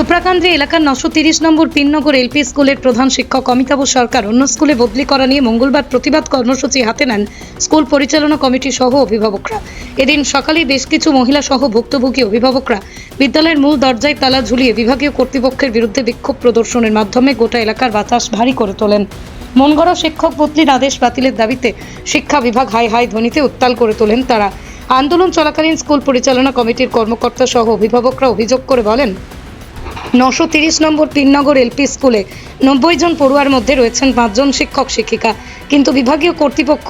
সুপ্রাকান্দ্রী এলাকার নশো তিরিশ নম্বর পিননগর এলপি স্কুলের প্রধান শিক্ষক অমিতাভ সরকার অন্য স্কুলে বদলি করা নিয়ে মঙ্গলবার প্রতিবাদ কর্মসূচি হাতে নেন স্কুল পরিচালনা কমিটি সহ অভিভাবকরা। এদিন সকালে বেশ কিছু মহিলা সহ ভুক্তভোগী অভিভাবকরা বিদ্যালয়ের মূল দরজায় তালা ঝুলিয়ে বিভাগীয় কর্তৃপক্ষের বিরুদ্ধে বিক্ষোভ প্রদর্শনের মাধ্যমে গোটা এলাকার বাতাস ভারী করে তোলেন। মনগড়া শিক্ষক বদলির আদেশ বাতিলের দাবিতে শিক্ষা বিভাগ হাই হাই ধ্বনিতে উত্তাল করে তোলেন তারা। আন্দোলন চলাকালীন স্কুল পরিচালনা কমিটির কর্মকর্তা সহ অভিভাবকরা অভিযোগ করে বলেন নশো তিরিশ নম্বর তিননগর এলপি স্কুলে নব্বই জন পড়ুয়ার মধ্যে রয়েছেন পাঁচজন শিক্ষক, শিক্ষিকা। কিন্তু বিভাগীয় কর্তৃপক্ষ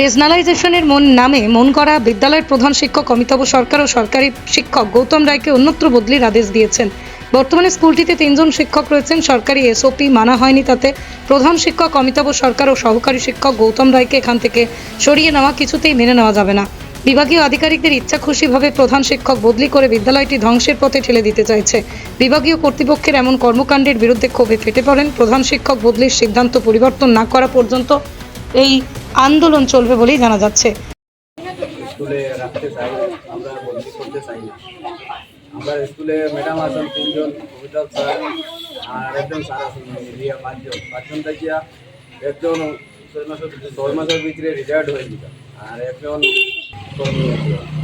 রেজনালাইজেশনের মন নামে মন করা বিদ্যালয়ের প্রধান শিক্ষক অমিতাভ সরকার ও সরকারি শিক্ষক গৌতম রায়কে অন্যত্র বদলির আদেশ দিয়েছেন। বর্তমানে স্কুলটিতে তিনজন শিক্ষক রয়েছেন, সরকারি এসওপি মানা হয়নি তাতে। প্রধান শিক্ষক অমিতাভ সরকার ও সহকারী শিক্ষক গৌতম রায়কে এখান থেকে সরিয়ে নেওয়া কিছুতেই মেনে নেওয়া যাবে না। বিভাগীয় আধিকারিকদের ইচ্ছা খুশিভাবে প্রধান শিক্ষক বদলি করে বিদ্যালয়টি ধ্বংসের পথে ঠেলে দিতে চাইছে। বিভাগীয় কর্তৃপক্ষের এমন কর্মকাণ্ডের বিরুদ্ধে ক্ষোভে ফেটে পড়েন প্রধান শিক্ষক বদলির সিদ্ধান্ত পরিবর্তন না করা পর্যন্ত এই আন্দোলন চলবে বলেই জানা যাচ্ছে। আমরা স্কুলে ম্যাডাম তিনজন স্যার, আর একজন স্যার মিলিয়া পাঁচজন। পাঁচজন থাকিয়া একজন ছয় মাসের মাসের ভিতরে রিটায়ার্ড হয়ে যেত আর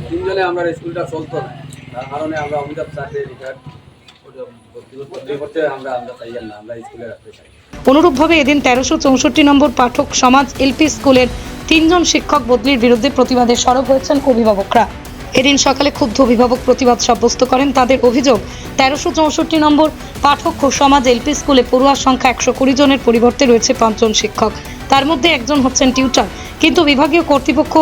তিনজনে আমরা স্কুলটা চলতো না। তার কারণে আমরা অমিতাভ রিটায়ার অনুরূপভাবে এদিন তেরোশো চৌষট্টি নম্বর পাঠক সমাজ এলপি স্কুলের তিনজন শিক্ষক বদলির বিরুদ্ধে প্রতিবাদে সরব হয়েছেন অভিভাবকরা। এদিন সকালে ক্ষুব্ধ অভিভাবক প্রতিবাদ সাব্যস্ত করেন। তাদের অভিযোগ, তেরোশো চৌষট্টি নম্বর পাঠক সমাজ এলপি স্কুলে পড়ুয়ার সংখ্যা একশো কুড়ি জনের পরিবর্তে রয়েছে পাঁচজন শিক্ষক। তার মধ্যে একজন হচ্ছেন টিউটার। কিন্তু বিভাগীয় কর্তৃপক্ষ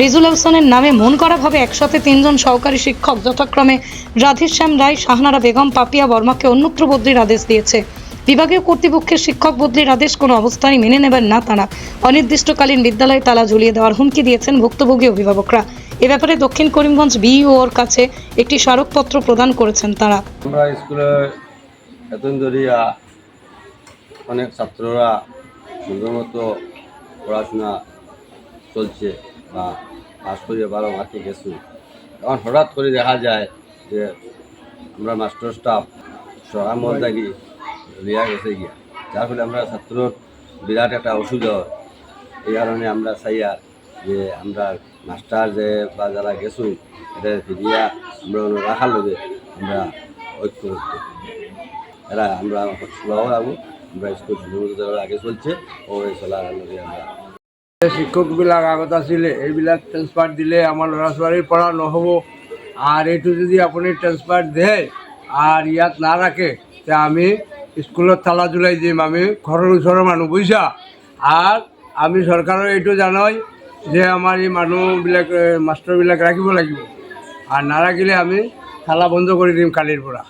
রেজুলেশনের নামে মন করাভাবে একসাথে তিনজন সহকারী শিক্ষক যথাক্রমে রাধেশ্যাম রায়, শাহনারা বেগম, পাপিয়া বর্মাকে অন্যত্র বদলির আদেশ দিয়েছে। বিভাগীয় কর্তৃপক্ষের শিক্ষক বদলির আদেশ কোনো অবস্থায় মেনে নেবেন না তারা। অনির্দিষ্টকালীন বিদ্যালয়ে তালা ঝুলিয়ে দেওয়ার হুমকি দিয়েছেন ভুক্তভোগী অভিভাবকরা। এ ব্যাপারে দক্ষিণ করিমগঞ্জ বিইওর কাছে একটি স্মারকপত্র প্রদান করেছেন তারা। আমরা স্কুলে এতদিন ধরিয়া অনেক ছাত্ররা মতো পড়াশোনা চলছে বা পাস করিয়ে বারো মার্কে গেছু। এখন হঠাৎ করে দেখা যায় যে আমরা মাস্টার স্টাফ সহায় মন্দাগি লিয়া গেছে গিয়া। যার ফলে আমরা ছাত্র বিরাট একটা অসুবিধা হয়। এই কারণে আমরা চাইয়া যে আমরা মাস্টার যে বা যারা গেছু এটা ফিরিয়া আমরা রাখার লগে আমরা ঐক্য এরা আমরা সুলভ যাব আমরা স্কুল আগে চলছে ও চলার লগে আমরা শিক্ষকবিলাক আগত আছিলে, এইবিলাক ট্ৰেন্সফাৰ দিলে আমাৰ ল'ৰা ছোৱালীৰ পঢ়া নহ'ব। আৰু এইটো যদি আপুনি ট্ৰেন্সফাৰ দিয়ে আৰু ইয়াত নাৰাখে, তে আমি স্কুলত তালা জুলাই দিম, আমি ঘৰৰ ওচৰৰ মানুহ, বুজিছা? আৰু আমি চৰকাৰৰ এইটো জানয় যে আমাৰ এই মানুহবিলাক মাষ্টৰবিলাক ৰাখিব লাগিব। আৰু নাৰাখিলে আমি তালা বন্ধ কৰি দিম কালিৰ পৰা।